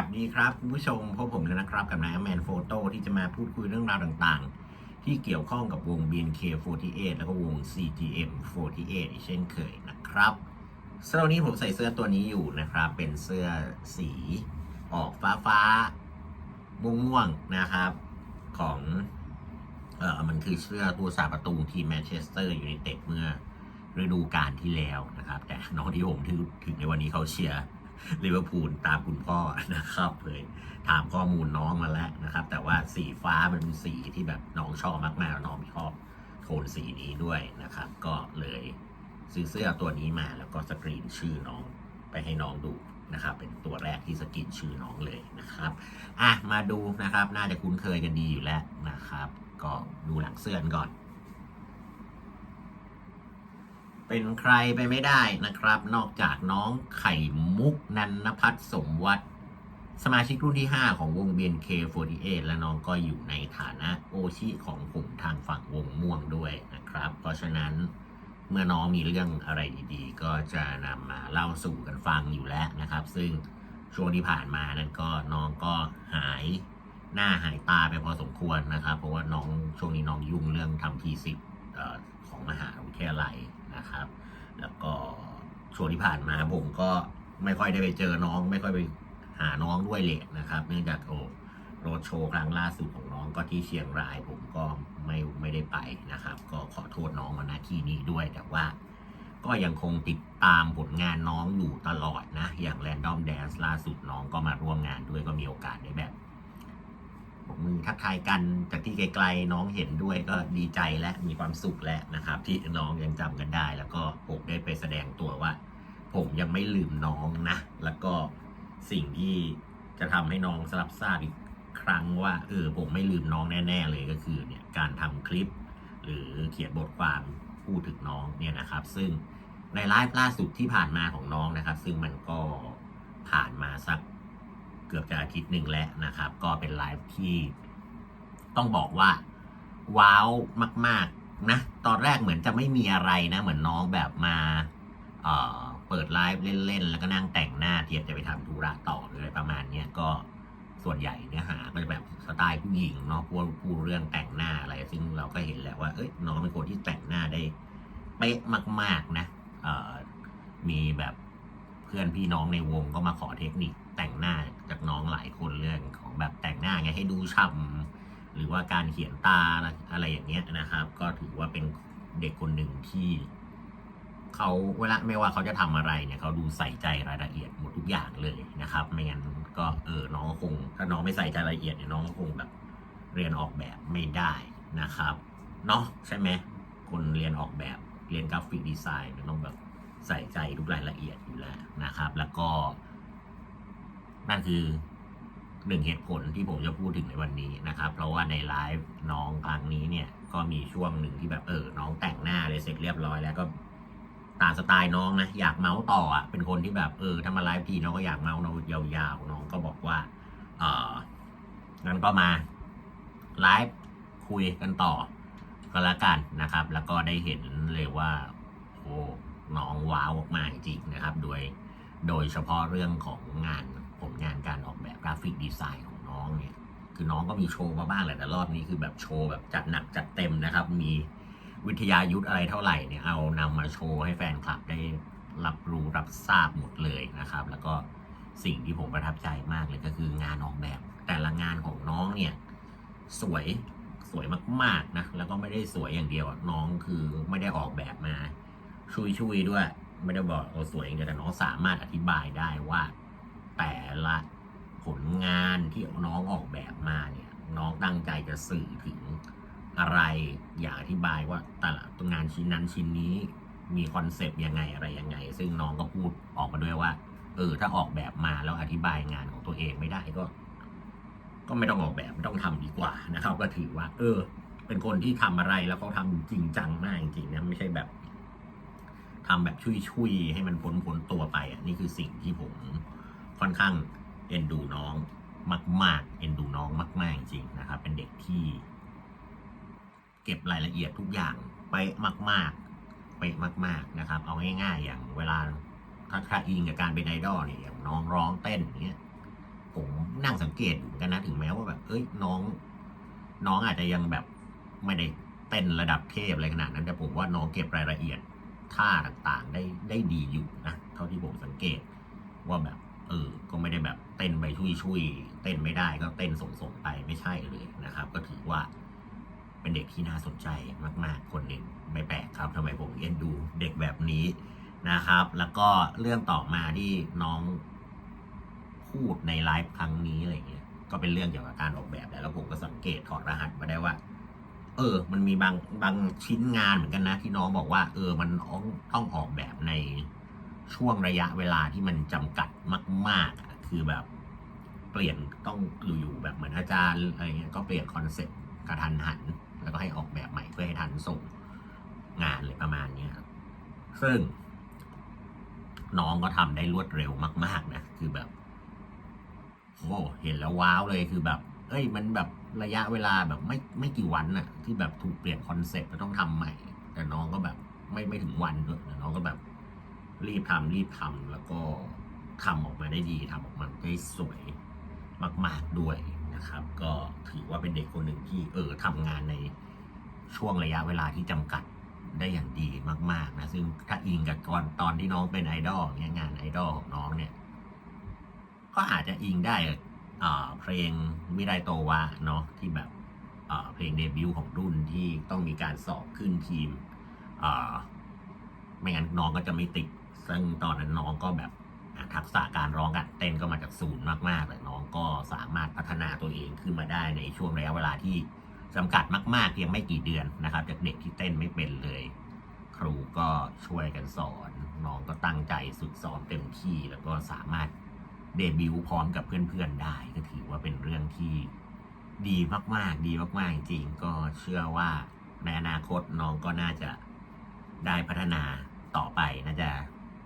วัสดีครับคุณผู้ชมพบผมแล้วนะครับ กับนายแมนโฟโต้ที่จะมาพูดคุยเรื่องราวต่างๆ ที่เกี่ยวข้องกับวง BNK48 แล้วก็วง CGM48 อีกเช่นเคยนะครับสำหรับนี้ผมใส่เสื้อตัวนี้อยู่นะครับ เป็นเสื้อสีออกฟ้าฟ้าๆม่วงๆนะครับ ของเออมันคือเสื้อตัวสาประตูทีมแมนเชสเตอร์ยูไนเต็ดเมื่อฤดูกาลที่แล้วนะครับ แต่น้องที่ผมถึงถึงในวันนี้เขาเชียร์ ลิเวอร์พูลตามคุณพ่อนะครับเผยถามข้อมูลน้องมาแล้วนะครับ แต่ว่าสีฟ้ามันเป็นสีที่แบบน้องชอบมากๆแล้วน้องชอบโทนสีนี้ด้วยนะครับ ก็เลยซื้อเสื้อตัวนี้มาแล้วก็สกรีนชื่อน้องไปให้น้องดูนะครับ เป็นตัวแรกที่สกรีนชื่อน้องเลยนะครับอะมาดูนะครับ น่าจะคุ้นเคยกันดีอยู่แล้วนะครับ ก็ดูหลังเสื้อก่อน เป็นใครไปไม่ได้นะครับ นอกจากน้องไข่มุกนันนพัฒสมวัตรสมาชิกรุ่นที่ 5 ของวง BNK48 และน้องก็อยู่ในฐานะโอชิของผมทางฝั่งวงม่วงด้วยนะครับ เพราะฉะนั้นเมื่อน้องมีเรื่องอะไรดีๆ ก็จะนำมาเล่าสู่กันฟังอยู่แล้วนะครับ ซึ่งช่วงที่ผ่านมานั้นก็น้องก็หายหน้าหายตาไปพอสมควรนะครับ เพราะว่าน้องช่วงนี้น้องยุ่งเรื่องทำทีสิบของมหาวิทยาลัย นะครับ แล้วก็ช่วงที่ผ่านมาผมก็ไม่ค่อยได้ไปเจอน้อง ไม่ค่อยไปหาน้องด้วยเลยนะครับ เนื่องจากโอ้โรดโชว์ครั้งล่าสุดของน้องก็ที่เชียงราย ผมก็ไม่ไม่ได้ไปนะครับ ก็ขอโทษน้องมาณที่นี้ด้วย แต่ว่าก็ยังคงติดตามผลงานน้องอยู่ตลอดนะ อย่าง Random Dance ล่าสุดน้องก็มาร่วมงานด้วยก็มีโอกาสได้แบบ บอกมือทักทายกันจากที่ไกลๆน้องเห็นด้วยก็ดีใจและมีความสุขแล้วนะครับ ที่น้องยังจำกันได้ แล้วก็ผมได้ไปแสดงตัวว่า ผมยังไม่ลืมน้องนะ แล้วก็สิ่งที่จะทำให้น้องสลับทราบอีกครั้งว่าเออผมไม่ลืมน้องแน่ ๆ เลยก็คือเนี่ยการทำคลิป หรือเขียนบทความพูดถึงน้องเนี่ยนะครับ ซึ่งในไลฟ์ล่าสุดที่ผ่านมาของน้องนะครับ ซึ่งมันก็ผ่านมาสัก เกือบจะอาทิตย์หนึ่งแล้วนะครับ ก็เป็นไลฟ์ที่ต้องบอกว่า ว้าวมาก ๆ นะ ตอนแรกเหมือนจะไม่มีอะไรนะ เหมือนน้องแบบมาเเปิดไลฟ์เล่น ๆ แล้วก็นั่งแต่งหน้าเตรียมจะไปทำธุระต่อหรืออะไรประมาณนี้ก็ส่วนใหญ่เนื้อหาก็จะแบบสไตล์ผู้หญิงเนาะพูดพูดเรื่องแต่งหน้าอะไร ซึ่งเราก็เห็นแหละว่าเอ้ยน้องเป็นคนที่แต่งหน้าได้เป๊ะมาก ๆ นะมีแบบเพื่อนพี่น้องในวงก็มาขอเทคนิค แต่งหน้าจากน้องหลายคนเรื่องของแบบแต่งหน้าไงให้ดูช่ำหรือว่าการเขียนตาอะไรอย่างเงี้ยนะครับ ก็ถือว่าเป็นเด็กคนหนึ่งที่เขาเวลาไม่ว่าเขาจะทำอะไรเนี่ยเขาดูใส่ใจรายละเอียดหมดทุกอย่างเลยนะครับ ไม่งั้นก็เออน้องคง ถ้าน้องไม่ใส่ใจรายละเอียดเนี่ยน้องก็คงแบบเรียนออกแบบไม่ได้นะครับเนาะใช่ไหมคนเรียนออกแบบเรียนกราฟิกดีไซน์มันต้องแบบใส่ใจทุกรายละเอียดอยู่แล้วนะครับ แล้วก็ นั่นคือหนึ่งเหตุผลที่ผมจะพูดถึงในวันนี้นะครับ เพราะว่าในไลฟ์น้องครั้งนี้เนี่ยก็มีช่วงหนึ่งที่แบบเออ น้องแต่งหน้าเลยเสร็จเรียบร้อยแล้วก็ตามสไตล์น้องนะอยากเมาส์ต่ออะเป็นคนที่แบบเออถ้ามาไลฟ์ทีน้องก็อยากเมาส์น้องยาวๆน้องก็บอกว่าเอองั้นก็มาไลฟ์คุยกันต่อก็แล้วกันนะครับ แล้วก็ได้เห็นเลยว่าโอ้น้องว้าวมากจริงๆนะครับ โดยโดยเฉพาะเรื่องของงาน ผลงานการออกแบบกราฟิกดีไซน์ของน้องเนี่ย คือน้องก็มีโชว์มาบ้างแหละแต่รอบนี้คือแบบโชว์แบบจัดหนักจัดเต็มนะครับ มีวิทยายุทธอะไรเท่าไหร่เนี่ยเอานำมาโชว์ให้แฟนคลับได้รับรู้รับทราบหมดเลยนะครับ แล้วก็สิ่งที่ผมประทับใจมากเลยก็คืองานออกแบบ แต่ละงานของน้องเนี่ยสวยสวยมากๆนะแล้วก็ไม่ได้สวยอย่างเดียวน้องคือไม่ได้ออกแบบมา ชุยๆด้วย ไม่ได้บอกโอ้สวยอย่างเดียวแต่น้องสามารถอธิบายได้ว่า แต่ละผลงานที่น้องออกแบบมาเนี่ยน้องตั้งใจจะสื่อถึงอะไรอยากอธิบายว่าแต่ละงานชิ้นนั้นชิ้นนี้มีคอนเซปต์ยังไงอะไรยังไง ซึ่งน้องก็พูดออกมาด้วยว่า เออถ้าออกแบบมาแล้วอธิบายงานของตัวเองไม่ได้ก็ ก็ไม่ต้องออกแบบไม่ต้องทำดีกว่านะครับ ก็ถือว่า เออ เป็นคนที่ทำอะไรแล้วเขาทำจริงจังมากจริงๆนะไม่ใช่แบบทำแบบชุยๆให้มันพ้นพ้นตัวไปอะนี่คือสิ่งที่ผม ค่อนข้างเอ็นดูน้องมาก ๆ เอ็นดูน้องมาก ๆ จริงๆนะครับ เป็นเด็กที่ เก็บรายละเอียดทุกอย่างไปมาก ๆ ไปมาก ๆนะครับ เอาง่าย ๆ อย่างเวลาถ้าถ้าอิงกับการเป็นไอดอลเนี่ยอย่างน้องร้องเต้นอย่างเงี้ยผมนั่งสังเกตอยู่กันนะถึงแม้ว่าแบบ เอ้ยน้อง น้องอาจจะยังแบบไม่ได้เต้นระดับเทพอะไรขนาดนั้นแต่ผมว่าน้องเก็บรายละเอียดท่าต่างๆ ได้ได้ดีอยู่นะเท่าที่ผมสังเกตว่าแบบ เออ ก็ไม่ได้แบบเต้นไปชุยๆเต้นไม่ได้ก็เต้นส่งๆไปไม่ใช่เลยนะครับ ก็ถือว่าเป็นเด็กที่น่าสนใจมาก ๆ คนหนึ่งไม่แปลกครับทำไมผมเอ็นดูเด็กแบบนี้นะครับ แล้วก็เรื่องต่อมาที่น้องพูดในไลฟ์ครั้งนี้อะไรเงี้ย ก็เป็นเรื่องเกี่ยวกับการออกแบบแหละแล้วผมก็สังเกตถอดรหัสมาได้ว่า เออ มันมีบางบางชิ้นงานเหมือนกันนะ ที่น้องบอกว่า เออมันต้องออกแบบใน ช่วงระยะเวลาที่มันจำกัดมากๆคือแบบเปลี่ยนต้องอยู่ๆแบบเหมือนอาจารย์อะไรเงี้ยก็เปลี่ยนคอนเซ็ปต์กระทันหัน แล้วก็ให้ออกแบบใหม่เพื่อให้ทันส่งงานเลยประมาณเนี้ยครับซึ่ง น้องก็ทำได้รวดเร็วมาก ๆ นะ คือแบบโอ้เห็นแล้วว้าวเลยคือแบบ เอ้ย มันแบบระยะเวลาแบบไม่ไม่กี่วันน่ะ ที่แบบถูกเปลี่ยนคอนเซ็ปต์แล้วต้องทำใหม่ แต่น้องก็แบบไม่ไม่ถึงวันด้วยน้องก็แบบ รีบทำรีบทำแล้วก็ทำออกมาได้ดีทำออกมาได้สวยมาก ๆด้วยนะครับ ก็ถือว่าเป็นเด็กคนหนึ่งที่เออทำงานในช่วงระยะเวลาที่จำกัดได้อย่างดีมาก ๆ นะ ซึ่งถ้าอิงกับตอนตอนที่น้องเป็นไอดอลเนี่ยงานไอดอลของน้องเนี่ย ก็อาจจะอิงได้เอ่อเพลงมิไรโตวะเนาะที่แบบเอ่อเพลงเดบิวต์ของรุ่นที่ต้องมีการสอบขึ้นทีมอ่อไม่งั้นน้องก็จะไม่ติด ซึ่งตอนนั้นน้องก็แบบทักษะการร้องกันเต้นก็มาจากศูนย์มากๆเลยน้องก็สามารถพัฒนาตัวเองขึ้นมาได้ในช่วงระยะเวลาที่จำกัดมากๆเพียงไม่กี่เดือนนะครับจากเด็กที่เต้นไม่เป็นเลย ครูก็ช่วยกันสอน น้องก็ตั้งใจฝึกซ้อมเต็มที่แล้วก็สามารถเดบิวต์พร้อมกับเพื่อนๆได้ ก็ถือว่าเป็นเรื่องที่ดีมากๆ ดีมากๆจริงก็เชื่อว่าในอนาคตน้องก็น่าจะได้พัฒนาต่อไปน่าจะ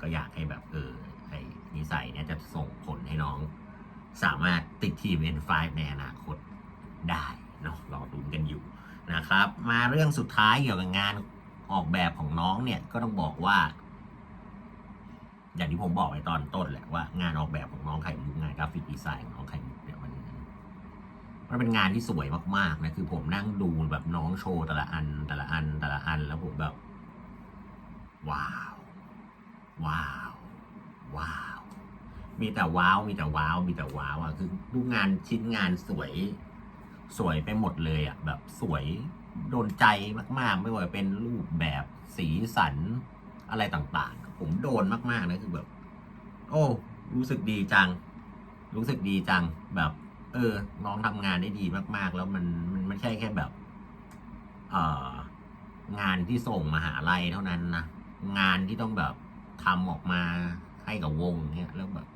ก็อยากให้แบบเออไอ้นิสัยเนี่ยจะส่งผลให้น้อง สามารถติดทีม N5 ในอนาคตได้เนาะรอดูกันอยู่นะครับ มาเรื่องสุดท้ายเกี่ยวกับงานออกแบบของน้องเนี่ยก็ต้องบอกว่า อย่างที่ผมบอกไปตอนต้นแหละว่างานออกแบบของน้องไข่มุกงานกราฟิกดีไซน์ของน้องไข่มุกเนี่ยมันมันเป็นงานที่สวยมากๆนะคือผมนั่งดูแบบน้องโชว์แต่ละอันแต่ละอันแต่ละอันแล้วผมแบบ ว้าว ว้าว ว้าว มีแต่ว้าว มีแต่ว้าว มีแต่ว้าวอะคือดูงานชิ้นงานสวย สวยไปหมดเลยอะแบบสวยโดนใจมาก ๆ ไม่ว่าเป็นรูปแบบสีสันอะไรต่างๆ ผมโดนมากๆนะคือแบบ โอ้ รู้สึกดีจัง รู้สึกดีจังแบบ เออน้องทำงานได้ดีมาก ๆ แล้วมันมันไม่ใช่แค่แบบ เอ่องานที่ส่งมหาลัยเท่านั้นนะงานที่ต้องแบบ ทำออกมาให้กับวงเนี่ยแล้วแบบ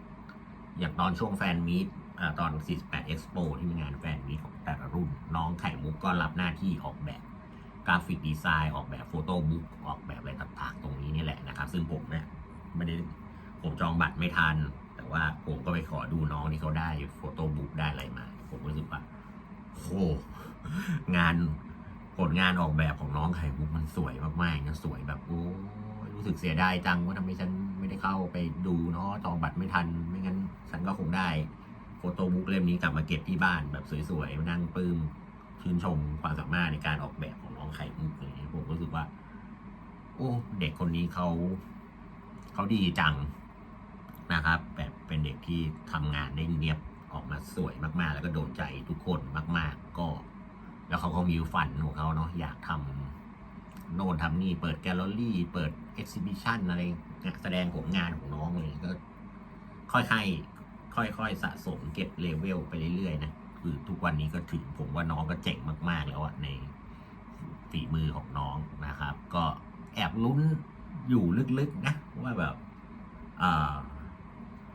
อย่างตอนช่วงแฟนมีตอ่าตอน 48 Expo ที่มีงานแฟนมีตของแต่ละรุ่น น้องไข่มุกก็รับหน้าที่ออกแบบกราฟิกดีไซน์ออกแบบโฟโต้บุ๊กออกแบบอะไรต่างๆ ตรงนี้นี่แหละนะครับ ซึ่งผมเนี่ยไม่ได้ผมจองบัตรไม่ทัน แต่ว่าผมก็ไปขอดูน้องที่เขาได้โฟโต้บุ๊กได้อะไรมา ผมรู้สึกว่าโหงานผลงานออกแบบของน้องไข่มุกมันสวยมากๆนะสวยแบบโอ้ รู้สึกเสียดายจังว่าทำไมฉันไม่ได้เข้าไปดูเนาะจองบัตรไม่ทัน ไม่งั้นฉันก็คงได้โฟโต้บุ๊กเล่มนี้กลับมาเก็บที่บ้านแบบสวยๆมานั่งปลื้มชื่นชมความสามารถในการออกแบบของน้องไข่มุกอะไรอย่างเงี้ยผมก็รู้สึกว่า โอ้ เด็กคนนี้เขาเขาดีจังนะครับ แบบเป็นเด็กที่ทำงานได้เนียบออกมาสวยมากๆ แล้วก็โดนใจทุกคนมาก ๆ ก็ แล้วเขาก็มีฝันของเขาเนาะอยากทำ โน่นทำนี่ เปิดแกลเลอรี่ เปิดเอ็กซิบิชันอะไรแสดงผลงานของน้องเลยก็ค่อยๆค่อยๆสะสมเก็บเลเวลไปเรื่อยๆนะคือทุกวันนี้ก็ถึงผมว่าน้องก็เจ๋งมากๆแล้วอะในฝีมือของน้องนะครับ ก็แอบลุ้นอยู่ลึกๆนะว่าแบบอ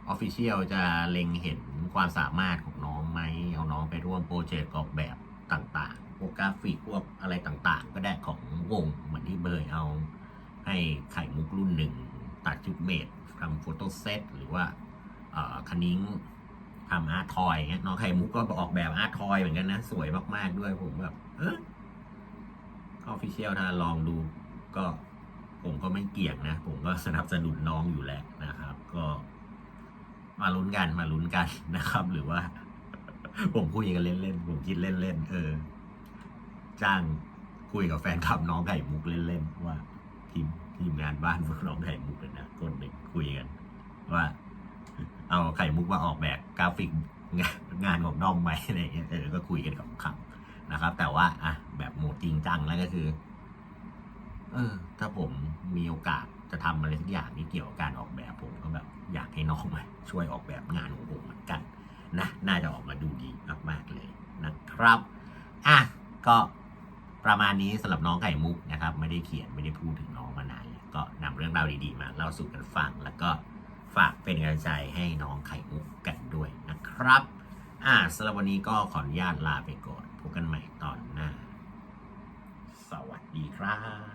อฟฟิเชียลจะเล็งเห็นความสามารถของน้องไหมเอาน้องไปร่วมโปรเจกต์ออกแบบต่างๆ พวกกราฟิกพวกอะไรต่างๆ ก็ได้ของวงเหมือนที่เบย์เอาให้ไข่มุกรุ่นหนึ่งตัดชุดเมดทำโฟโต้เซตหรือว่าคณิ้งทำอาร์ทอยเงี้ยน้องไข่มุกก็ออกแบบอาร์ทอยเหมือนกันนะ สวยมากๆด้วยผมแบบเออออฟฟิเชียลถ้าลองดูก็ผมก็ไม่เกี่ยงนะ ผมก็สนับสนุนน้องอยู่แล้วนะครับ ก็มาลุ้นกันมาลุ้นกันนะครับ หรือว่า ผมคุยกันเล่นๆผมคิดเล่นๆเออ จ้างคุยกับแฟนคลับน้องไข่มุกเล่นๆว่าทีมทีมงานบ้านพวกน้องไข่มุกเลยนะคนหนึ่งคุยกันว่า เอาไข่มุกมาออกแบบกราฟิกงานงานของน้องไหมอะไรอย่างเงี้ยเออก็คุยกันกับคำนะครับ แต่ว่าอะแบบโหมดจริงจังแล้วก็คือ เออ ถ้าผมมีโอกาสจะทำอะไรสักอย่างที่เกี่ยวกับการออกแบบผมก็แบบอยากให้น้องมาช่วยออกแบบงานของผมเหมือนกันนะน่าจะออกมาดูดีมากๆเลยนะครับ อะก็ ประมาณนี้สำหรับน้องไข่มุกนะครับ ไม่ได้เขียนไม่ได้พูดถึงน้องมานานก็นำเรื่องราวดีๆมาเล่าสู่กันฟัง แล้วก็ฝากเป็นกำลังใจให้น้องไข่มุกกันด้วยนะครับ อ่าสำหรับวันนี้ก็ขออนุญาตลาไปก่อนพบกันใหม่ตอนหน้า สวัสดีครับ